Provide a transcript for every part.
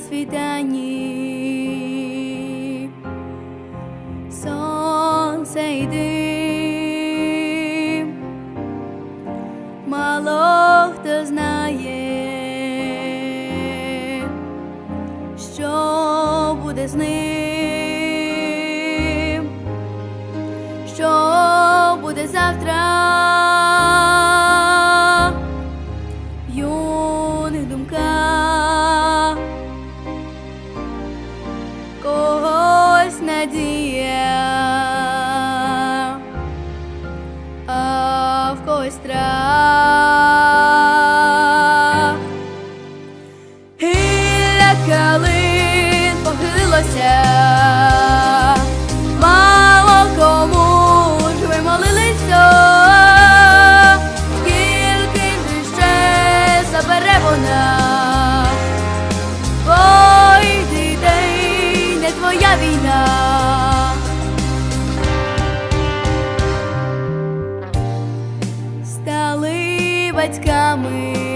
світанні, сонце й дим, мало хто знає, що буде з ним, що буде завтра. Калин похилилося, мало кому ж ви молилися, скільки ще забере вона, Ой, дітей, не твоя війна. Стали батьками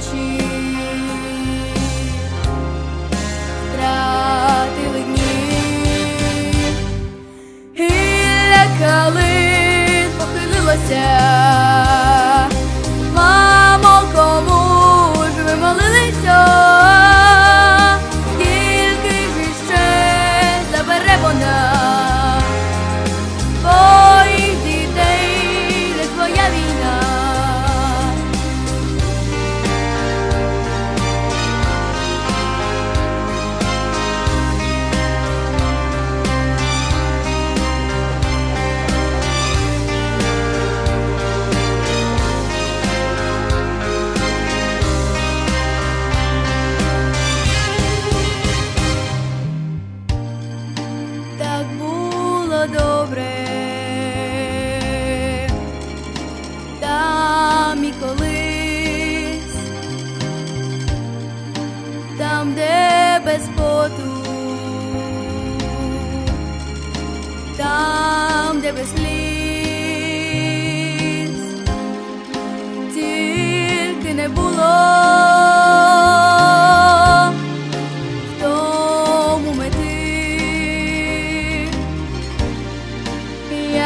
ночі. Втратили дні, і лякали, похилилося, добре. Там і колись, там, де без поту, там, де без сліз,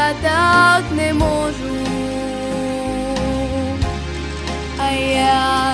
Я так не можу, а як